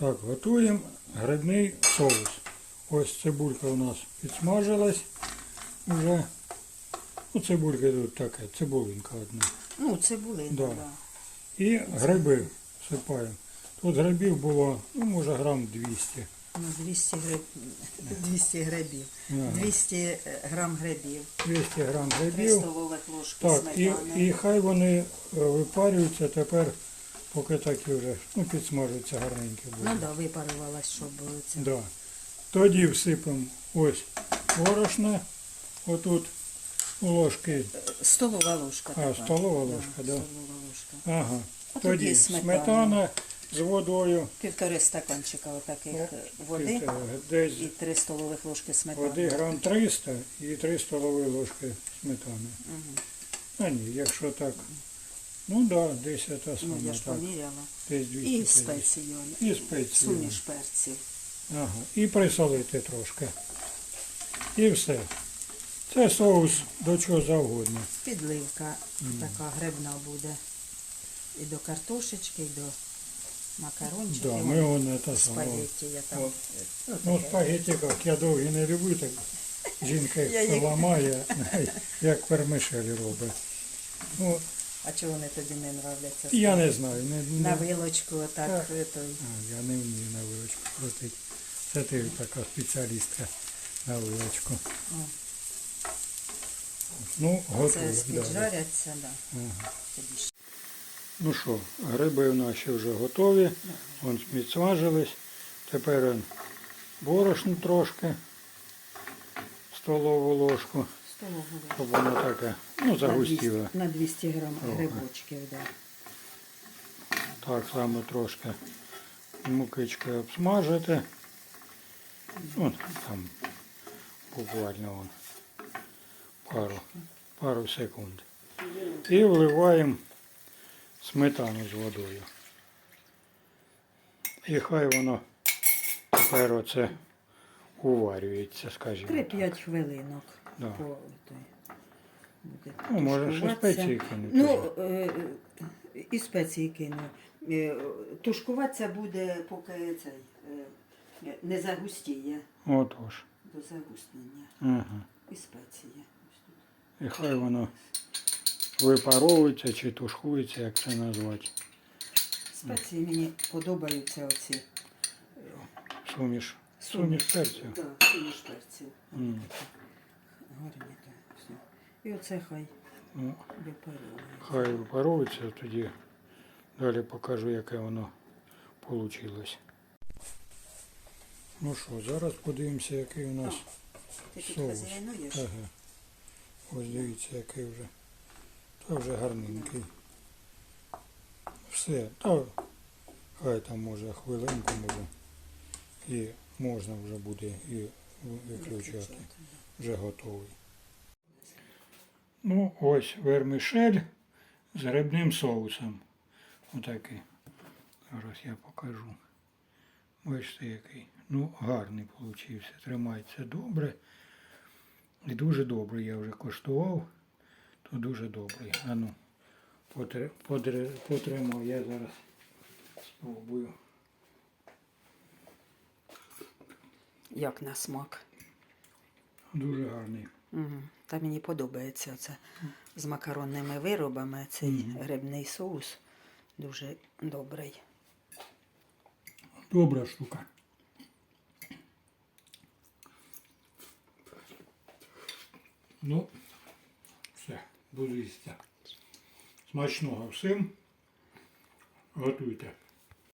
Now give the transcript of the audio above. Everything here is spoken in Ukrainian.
Так, готуємо грибний соус. Ось цибулька у нас підсмажилась вже. Ну, цибулька тут така, цибулинка одна. Ну, цибулина, Да. да. І гриби всипаємо. Тут грибів було, ну, може, грам 200. Ну, 200 гриб... 200 грибів. Ага. 200 грам грибів. 200 грам 3 грибів. столових ложки Так, і, і хай вони е, випарюються тепер, поки такі вже ну, підсмажуться гарненькі Ну так, да, випарувалась, щоб це. Да. Тоді всипемо ось борошна, отут ложки, Столова ложка. А, така. столова ложка, да. Столова ложка. ага. А Тоді сметана. сметана з водою, Півтори стаканчика отаких е, води Е, десь і 3 столових ложки сметани. води грам 300 і 3 столові ложки сметани. Мгм. А ні, якщо так, ну так, да, десь це Ну, саме я ж так. поміряла. Десь 200. І спецію. І спеції. Суміш перців. Ага. І присолити трошки. І все. Це соус до чого завгодно. Підливка така грибна буде. І до картошечки, і до макарончиків. Да, ми те саме. Спагетті я там. От. Ну, Ну, спагетті як, я довгі не люблю, так жінка їх ламає, як пермишелі робить. Ну, А чого вони тобі не нравляться? я не знаю. Не, не, На вилочку отак. Так. е. А, я не вмію на вилочку крутити. Це ти така спеціалістка на вилочку. О. Ну, Це готово. да. піджаряться, да. Ага. Ну що, гриби наші вже готові. Вон сміцважились. Тепер он борошно трошки. Столову ложку. Щоб воно таке, ну, загустіло. на 200 грам грибочків, да. Так само трошки мукички обсмажити. Ну, там буквально вон, пару, пару секунд. І вливаємо сметану з водою. І хай воно тепер оце уварюється, скажімо. так. 3-5 хвилинок. Да. По, буде Ну, може, ще спеції кинути Ну, е, і спеції кину. Е, Тушкуватися буде, поки цей е, не загустіє Отож. до загустнення. Ага. І спеції. І хай воно випаровується чи тушкується, як це назвати. Спеції мені подобаються оці. Суміш. Суміш перців. Так, суміш перців. М. Гарні так. все. І оце хай Ну, випаровується. хай випаровується, тоді далі покажу, яке воно вийшло. Ну що, зараз подивимося, який у нас Ти соус. хазяйнуєш? Ага. Ось дивіться, який вже. Та вже гарненький. Все, та хай там може хвилинку може. І можна вже буде і виключати. Вже готовий. Ну, ось вермишель з грибним соусом. Отакий. Зараз я покажу. Бачите, який. Ну, гарний получився. Тримається добре. І дуже добрий я вже коштував, то дуже добрий. А ну, потримав, я зараз спробую. Як на смак. Дуже гарний. Угу. Та мені подобається це з макаронними виробами. Цей грибний соус дуже добрий. Добра штука. Ну, все, буду їсти. Смачного всім. Готуйте.